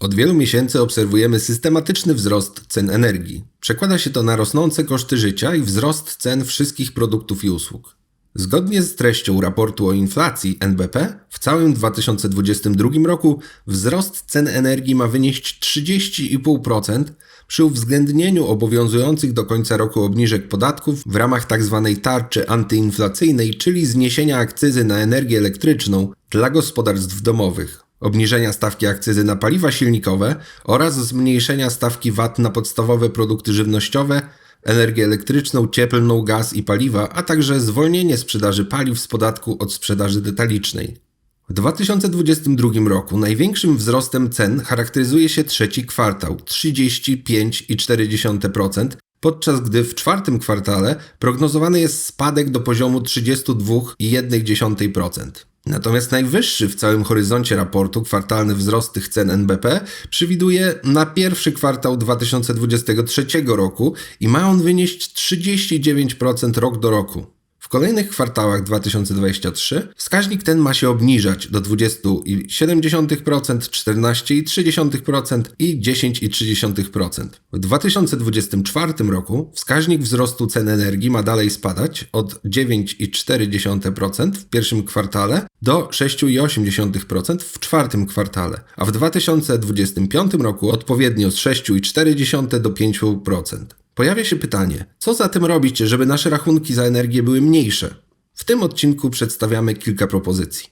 Od wielu miesięcy obserwujemy systematyczny wzrost cen energii. Przekłada się to na rosnące koszty życia i wzrost cen wszystkich produktów i usług. Zgodnie z treścią raportu o inflacji NBP, w całym 2022 roku wzrost cen energii ma wynieść 30,5% przy uwzględnieniu obowiązujących do końca roku obniżek podatków w ramach tzw. Tak tarczy antyinflacyjnej, czyli zniesienia akcyzy na energię elektryczną dla gospodarstw domowych obniżenia stawki akcyzy na paliwa silnikowe oraz zmniejszenia stawki VAT na podstawowe produkty żywnościowe, energię elektryczną, cieplną, gaz i paliwa, a także zwolnienie sprzedaży paliw z podatku od sprzedaży detalicznej. W 2022 roku największym wzrostem cen charakteryzuje się trzeci kwartał 35,4%, podczas gdy w czwartym kwartale prognozowany jest spadek do poziomu 32,1%. Natomiast najwyższy w całym horyzoncie raportu kwartalny wzrost tych cen NBP przewiduje na pierwszy kwartał 2023 roku i ma on wynieść 39% rok do roku kolejnych kwartałach 2023 wskaźnik ten ma się obniżać do 20,7%, 14,3% i 10,3%. W 2024 roku wskaźnik wzrostu cen energii ma dalej spadać od 9,4% w pierwszym kwartale do 6,8% w czwartym kwartale, a w 2025 roku odpowiednio z 6,4% do 5%. Pojawia się pytanie, co zatem robić, żeby nasze rachunki za energię były mniejsze? W tym odcinku przedstawiamy kilka propozycji.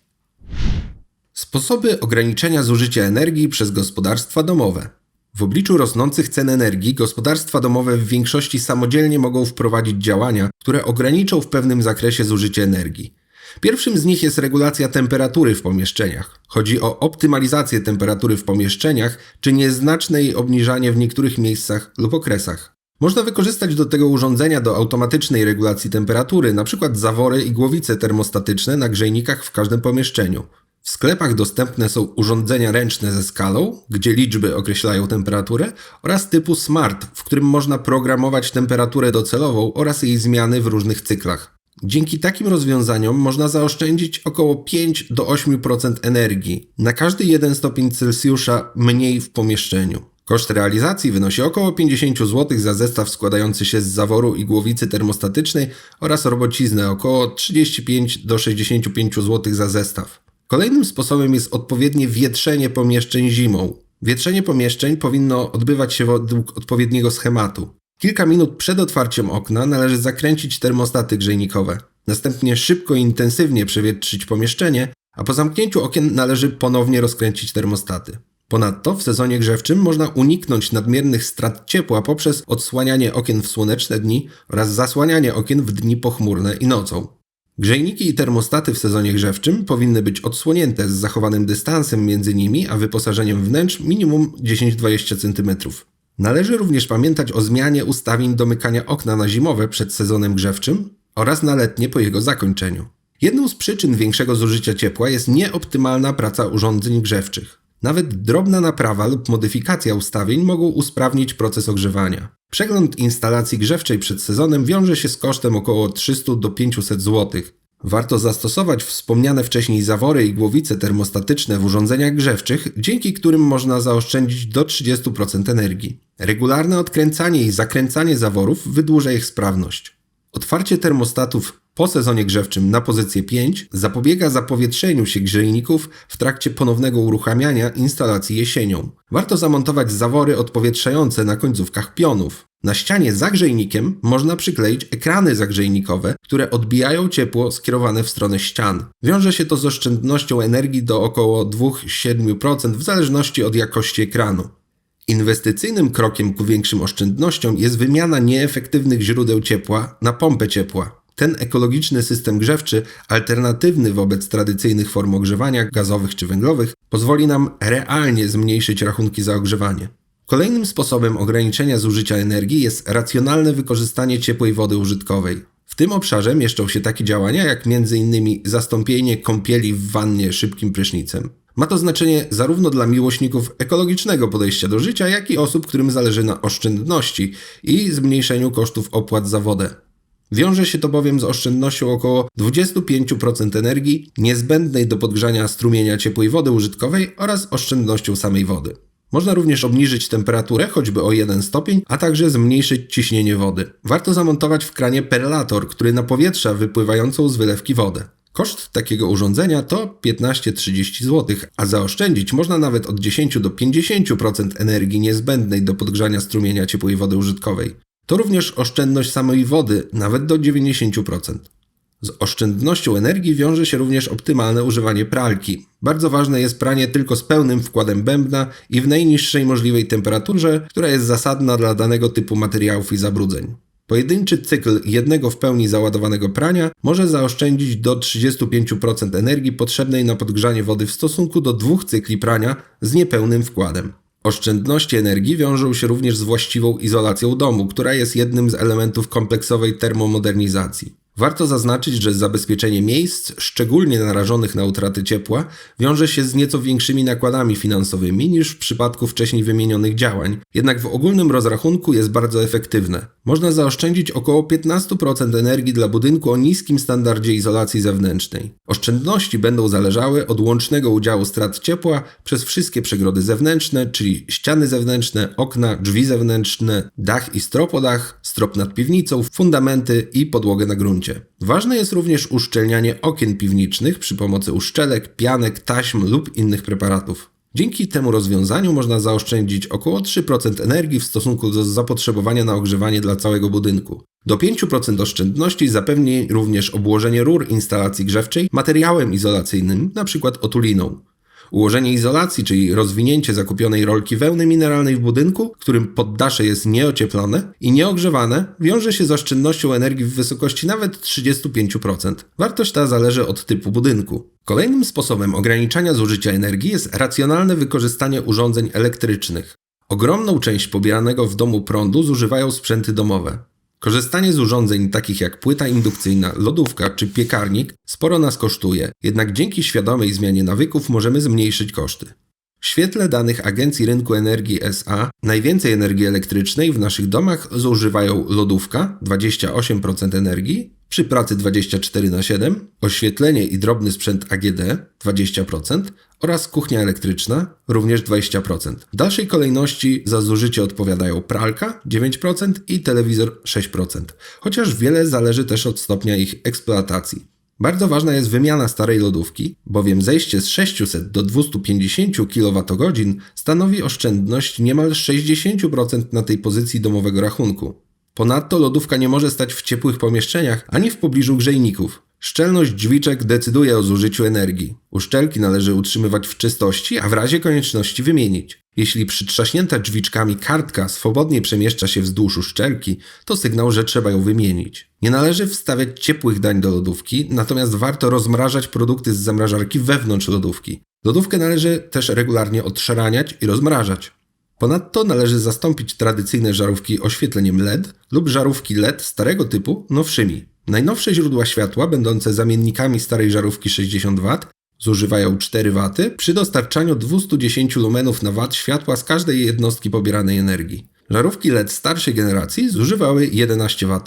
Sposoby ograniczenia zużycia energii przez gospodarstwa domowe. W obliczu rosnących cen energii gospodarstwa domowe w większości samodzielnie mogą wprowadzić działania, które ograniczą w pewnym zakresie zużycie energii. Pierwszym z nich jest regulacja temperatury w pomieszczeniach. Chodzi o optymalizację temperatury w pomieszczeniach czy nieznaczne jej obniżanie w niektórych miejscach lub okresach. Można wykorzystać do tego urządzenia do automatycznej regulacji temperatury, np. zawory i głowice termostatyczne na grzejnikach w każdym pomieszczeniu. W sklepach dostępne są urządzenia ręczne ze skalą, gdzie liczby określają temperaturę, oraz typu smart, w którym można programować temperaturę docelową oraz jej zmiany w różnych cyklach. Dzięki takim rozwiązaniom można zaoszczędzić około 5 do 8% energii na każdy 1 stopień Celsjusza mniej w pomieszczeniu. Koszt realizacji wynosi około 50 zł za zestaw składający się z zaworu i głowicy termostatycznej oraz robociznę około 35 do 65 zł za zestaw. Kolejnym sposobem jest odpowiednie wietrzenie pomieszczeń zimą. Wietrzenie pomieszczeń powinno odbywać się według odpowiedniego schematu. Kilka minut przed otwarciem okna należy zakręcić termostaty grzejnikowe. Następnie szybko i intensywnie przewietrzyć pomieszczenie, a po zamknięciu okien należy ponownie rozkręcić termostaty. Ponadto w sezonie grzewczym można uniknąć nadmiernych strat ciepła poprzez odsłanianie okien w słoneczne dni oraz zasłanianie okien w dni pochmurne i nocą. Grzejniki i termostaty w sezonie grzewczym powinny być odsłonięte z zachowanym dystansem między nimi a wyposażeniem wnętrz minimum 10-20 cm. Należy również pamiętać o zmianie ustawień domykania okna na zimowe przed sezonem grzewczym oraz na letnie po jego zakończeniu. Jedną z przyczyn większego zużycia ciepła jest nieoptymalna praca urządzeń grzewczych. Nawet drobna naprawa lub modyfikacja ustawień mogą usprawnić proces ogrzewania. Przegląd instalacji grzewczej przed sezonem wiąże się z kosztem około 300 do 500 zł. Warto zastosować wspomniane wcześniej zawory i głowice termostatyczne w urządzeniach grzewczych, dzięki którym można zaoszczędzić do 30% energii. Regularne odkręcanie i zakręcanie zaworów wydłuża ich sprawność. Otwarcie termostatów po sezonie grzewczym na pozycję 5 zapobiega zapowietrzeniu się grzejników w trakcie ponownego uruchamiania instalacji jesienią. Warto zamontować zawory odpowietrzające na końcówkach pionów. Na ścianie za grzejnikiem można przykleić ekrany zagrzejnikowe, które odbijają ciepło skierowane w stronę ścian. Wiąże się to z oszczędnością energii do około 2-7% w zależności od jakości ekranu. Inwestycyjnym krokiem ku większym oszczędnościom jest wymiana nieefektywnych źródeł ciepła na pompę ciepła. Ten ekologiczny system grzewczy, alternatywny wobec tradycyjnych form ogrzewania gazowych czy węglowych, pozwoli nam realnie zmniejszyć rachunki za ogrzewanie. Kolejnym sposobem ograniczenia zużycia energii jest racjonalne wykorzystanie ciepłej wody użytkowej. W tym obszarze mieszczą się takie działania jak m.in. zastąpienie kąpieli w wannie szybkim prysznicem. Ma to znaczenie zarówno dla miłośników ekologicznego podejścia do życia, jak i osób, którym zależy na oszczędności i zmniejszeniu kosztów opłat za wodę. Wiąże się to bowiem z oszczędnością około 25% energii niezbędnej do podgrzania strumienia ciepłej wody użytkowej oraz oszczędnością samej wody. Można również obniżyć temperaturę choćby o 1 stopień, a także zmniejszyć ciśnienie wody. Warto zamontować w kranie perlator, który napowietrza wypływającą z wylewki wodę. Koszt takiego urządzenia to 15-30 zł, a zaoszczędzić można nawet od 10 do 50% energii niezbędnej do podgrzania strumienia ciepłej wody użytkowej. To również oszczędność samej wody, nawet do 90%. Z oszczędnością energii wiąże się również optymalne używanie pralki. Bardzo ważne jest pranie tylko z pełnym wkładem bębna i w najniższej możliwej temperaturze, która jest zasadna dla danego typu materiałów i zabrudzeń. Pojedynczy cykl jednego w pełni załadowanego prania może zaoszczędzić do 35% energii potrzebnej na podgrzanie wody w stosunku do dwóch cykli prania z niepełnym wkładem. Oszczędności energii wiążą się również z właściwą izolacją domu, która jest jednym z elementów kompleksowej termomodernizacji. Warto zaznaczyć, że zabezpieczenie miejsc, szczególnie narażonych na utratę ciepła, wiąże się z nieco większymi nakładami finansowymi niż w przypadku wcześniej wymienionych działań, jednak w ogólnym rozrachunku jest bardzo efektywne. Można zaoszczędzić około 15% energii dla budynku o niskim standardzie izolacji zewnętrznej. Oszczędności będą zależały od łącznego udziału strat ciepła przez wszystkie przegrody zewnętrzne, czyli ściany zewnętrzne, okna, drzwi zewnętrzne, dach i stropodach, strop nad piwnicą, fundamenty i podłogę na gruncie. Ważne jest również uszczelnianie okien piwniczych przy pomocy uszczelek, pianek, taśm lub innych preparatów. Dzięki temu rozwiązaniu można zaoszczędzić około 3% energii w stosunku do zapotrzebowania na ogrzewanie dla całego budynku. Do 5% oszczędności zapewni również obłożenie rur instalacji grzewczej materiałem izolacyjnym, np. otuliną. Ułożenie izolacji, czyli rozwinięcie zakupionej rolki wełny mineralnej w budynku, którym poddasze jest nieocieplone i nieogrzewane, wiąże się z oszczędnością energii w wysokości nawet 35%. Wartość ta zależy od typu budynku. Kolejnym sposobem ograniczania zużycia energii jest racjonalne wykorzystanie urządzeń elektrycznych. Ogromną część pobieranego w domu prądu zużywają sprzęty domowe. Korzystanie z urządzeń takich jak płyta indukcyjna, lodówka czy piekarnik sporo nas kosztuje, jednak dzięki świadomej zmianie nawyków możemy zmniejszyć koszty. W świetle danych Agencji Rynku Energii SA najwięcej energii elektrycznej w naszych domach zużywają lodówka 28% energii, przy pracy 24 na 7, oświetlenie i drobny sprzęt AGD 20% oraz kuchnia elektryczna również 20%. W dalszej kolejności za zużycie odpowiadają pralka 9% i telewizor 6%, chociaż wiele zależy też od stopnia ich eksploatacji. Bardzo ważna jest wymiana starej lodówki, bowiem zejście z 600 do 250 kWh stanowi oszczędność niemal 60% na tej pozycji domowego rachunku. Ponadto lodówka nie może stać w ciepłych pomieszczeniach ani w pobliżu grzejników. Szczelność drzwiczek decyduje o zużyciu energii. Uszczelki należy utrzymywać w czystości, a w razie konieczności wymienić. Jeśli przytrzaśnięta drzwiczkami kartka swobodnie przemieszcza się wzdłuż uszczelki, to sygnał, że trzeba ją wymienić. Nie należy wstawiać ciepłych dań do lodówki, natomiast warto rozmrażać produkty z zamrażarki wewnątrz lodówki. Lodówkę należy też regularnie odszaraniać i rozmrażać. Ponadto należy zastąpić tradycyjne żarówki oświetleniem LED lub żarówki LED starego typu nowszymi. Najnowsze źródła światła, będące zamiennikami starej żarówki 60 W, zużywają 4 W przy dostarczaniu 210 lumenów na watt światła z każdej jednostki pobieranej energii. Żarówki LED starszej generacji zużywały 11 W.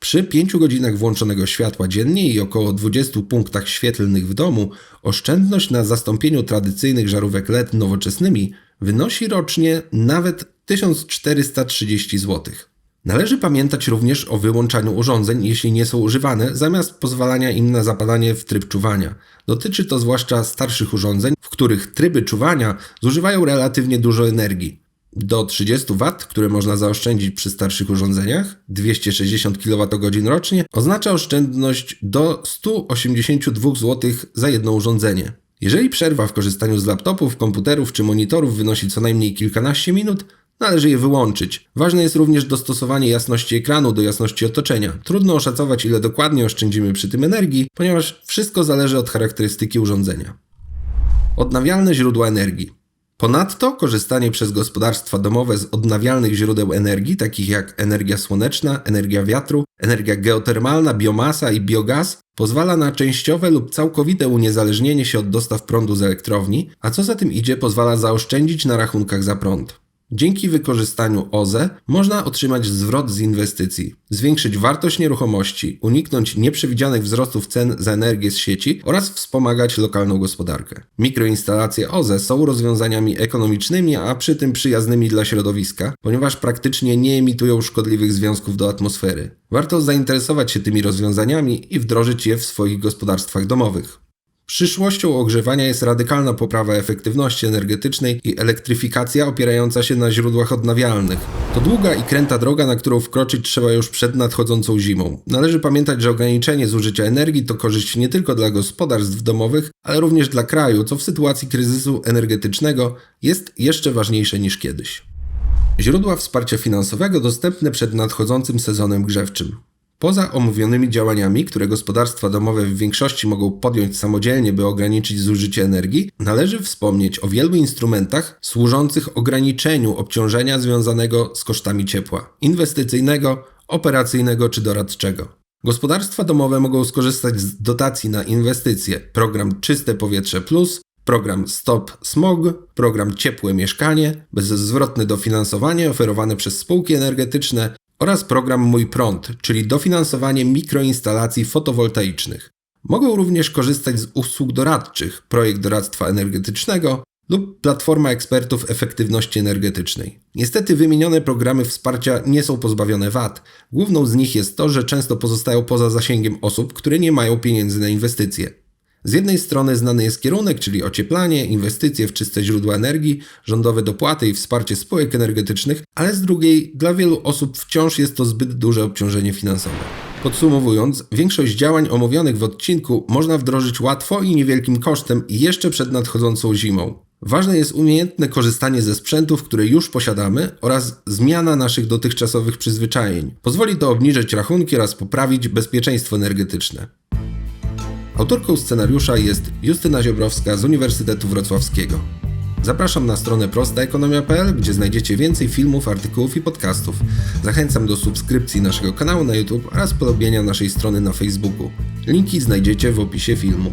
Przy 5 godzinach włączonego światła dziennie i około 20 punktach świetlnych w domu oszczędność na zastąpieniu tradycyjnych żarówek LED nowoczesnymi wynosi rocznie nawet 1430 zł. Należy pamiętać również o wyłączaniu urządzeń, jeśli nie są używane, zamiast pozwalania im na zapadanie w tryb czuwania. Dotyczy to zwłaszcza starszych urządzeń, w których tryby czuwania zużywają relatywnie dużo energii. Do 30 W, które można zaoszczędzić przy starszych urządzeniach, 260 kWh rocznie, oznacza oszczędność do 182 zł za jedno urządzenie. Jeżeli przerwa w korzystaniu z laptopów, komputerów czy monitorów wynosi co najmniej kilkanaście minut, należy je wyłączyć. Ważne jest również dostosowanie jasności ekranu do jasności otoczenia. Trudno oszacować, ile dokładnie oszczędzimy przy tym energii, ponieważ wszystko zależy od charakterystyki urządzenia. Odnawialne źródła energii. Ponadto korzystanie przez gospodarstwa domowe z odnawialnych źródeł energii, takich jak energia słoneczna, energia wiatru, energia geotermalna, biomasa i biogaz, pozwala na częściowe lub całkowite uniezależnienie się od dostaw prądu z elektrowni, a co za tym idzie, pozwala zaoszczędzić na rachunkach za prąd. Dzięki wykorzystaniu OZE można otrzymać zwrot z inwestycji, zwiększyć wartość nieruchomości, uniknąć nieprzewidzianych wzrostów cen za energię z sieci oraz wspomagać lokalną gospodarkę. Mikroinstalacje OZE są rozwiązaniami ekonomicznymi, a przy tym przyjaznymi dla środowiska, ponieważ praktycznie nie emitują szkodliwych związków do atmosfery. Warto zainteresować się tymi rozwiązaniami i wdrożyć je w swoich gospodarstwach domowych. Przyszłością ogrzewania jest radykalna poprawa efektywności energetycznej i elektryfikacja opierająca się na źródłach odnawialnych. To długa i kręta droga, na którą wkroczyć trzeba już przed nadchodzącą zimą. Należy pamiętać, że ograniczenie zużycia energii to korzyść nie tylko dla gospodarstw domowych, ale również dla kraju, co w sytuacji kryzysu energetycznego jest jeszcze ważniejsze niż kiedyś. Źródła wsparcia finansowego dostępne przed nadchodzącym sezonem grzewczym. Poza omówionymi działaniami, które gospodarstwa domowe w większości mogą podjąć samodzielnie, by ograniczyć zużycie energii, należy wspomnieć o wielu instrumentach służących ograniczeniu obciążenia związanego z kosztami ciepła inwestycyjnego, operacyjnego czy doradczego. Gospodarstwa domowe mogą skorzystać z dotacji na inwestycje, program Czyste Powietrze Plus, program Stop Smog, program Ciepłe Mieszkanie, bezzwrotne dofinansowanie oferowane przez spółki energetyczne oraz program Mój Prąd, czyli dofinansowanie mikroinstalacji fotowoltaicznych. Mogą również korzystać z usług doradczych, projekt doradztwa energetycznego lub platforma ekspertów efektywności energetycznej. Niestety wymienione programy wsparcia nie są pozbawione wad. Główną z nich jest to, że często pozostają poza zasięgiem osób, które nie mają pieniędzy na inwestycje. Z jednej strony znany jest kierunek, czyli ocieplanie, inwestycje w czyste źródła energii, rządowe dopłaty i wsparcie spółek energetycznych, ale z drugiej dla wielu osób wciąż jest to zbyt duże obciążenie finansowe. Podsumowując, większość działań omówionych w odcinku można wdrożyć łatwo i niewielkim kosztem jeszcze przed nadchodzącą zimą. Ważne jest umiejętne korzystanie ze sprzętów, które już posiadamy oraz zmiana naszych dotychczasowych przyzwyczajeń. Pozwoli to obniżyć rachunki oraz poprawić bezpieczeństwo energetyczne. Autorką scenariusza jest Justyna Ziobrowska z Uniwersytetu Wrocławskiego. Zapraszam na stronę prostaekonomia.pl, gdzie znajdziecie więcej filmów, artykułów i podcastów. Zachęcam do subskrypcji naszego kanału na YouTube oraz polubienia naszej strony na Facebooku. Linki znajdziecie w opisie filmu.